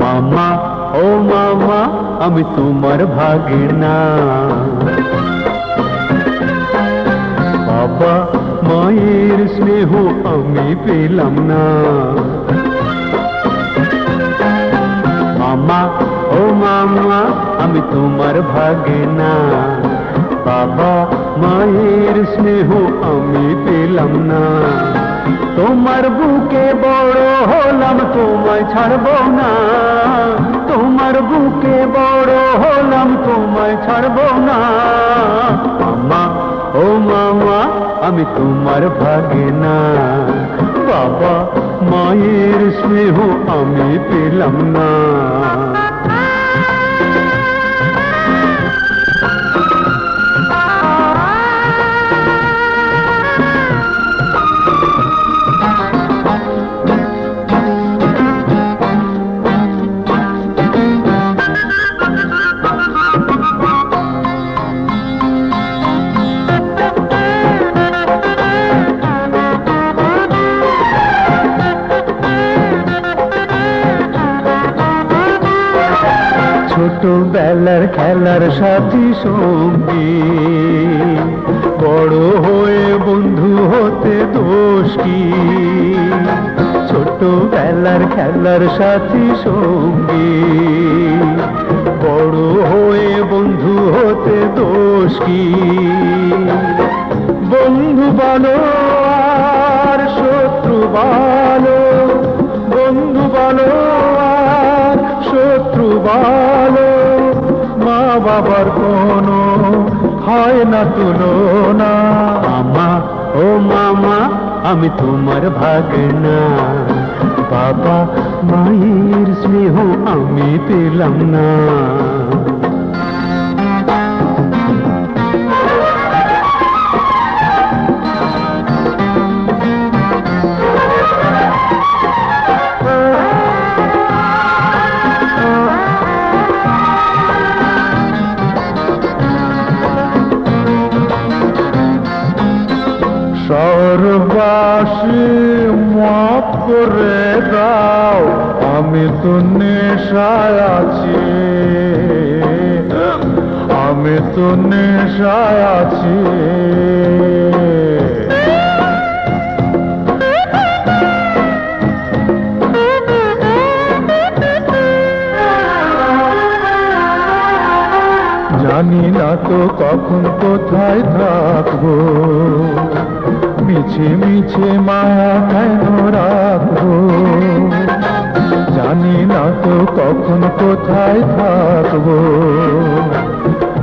মামা ও মামা। আমি তোমার ভাগে বাবা, মায়ের স্নেহ আমি পেলাম না। মামা, ও মামা, আমি তোমার ভাগে না বাবা, মায়ের স্নেহ আমি পেলাম না। তোমার বুকে বড় হলাম, তোমায় ছাড়ব না। তোমার বুকে বড় হলাম, তোমায় ছাড়ব না। আমি তোমার ভাগে না বাবা মায়ের স্নেহ আমি পেলাম না। ছোটবেলার খেলার সাথী সঙ্গী। বড় হয়ে বন্ধু হতে দোষ কি? ছোটবেলার খেলার সাথী সঙ্গী। বড় হয়ে বন্ধু হতে দোষ কি? বন্ধু বলো আর শত্রু বলো বন্ধু বলো আর শত্রু বলো বাবার কোন হয় না তুলনা মামা, ও মামা, আমি তোমার ভাগনা। বাবা, মায়ের স্নেহ আমি পেলাম না। সর্বাসী মাফ করে দাও, আমি তো নেশায় আছি। আমি তো নেশায় আছি। জানি না তো কখন কোথায় থাকব। মিছে মিছে মায়া কেন রাখব জানি না তো কখন কোথায় থাকব।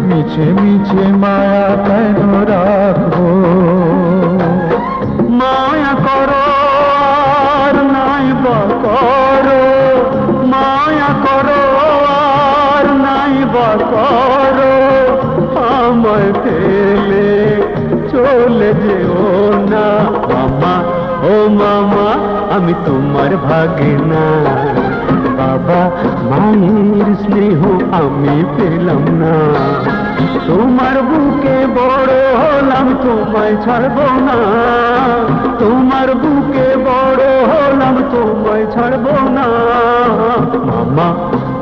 মিছে মিছে মায়া কেন রাখব মায়া করো আর নাই বা করো। মায়া করো আর নাই বা করো। আমায় ফেলে চলে যেও আমি তোমার ভাগে না বাবা, মায়ের স্নেহ আমি পেলাম না। তোমার বুকে বড় হলাম, তোমায় ছাড়বো না। তোমার বুকে বড় হলাম, তোমায় ছাড়বো না। মামা,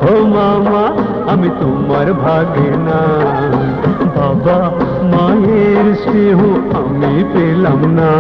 ও মামা, আমি তোমার ভাগে না বাবা, মায়ের স্নেহ আমি পেলাম না।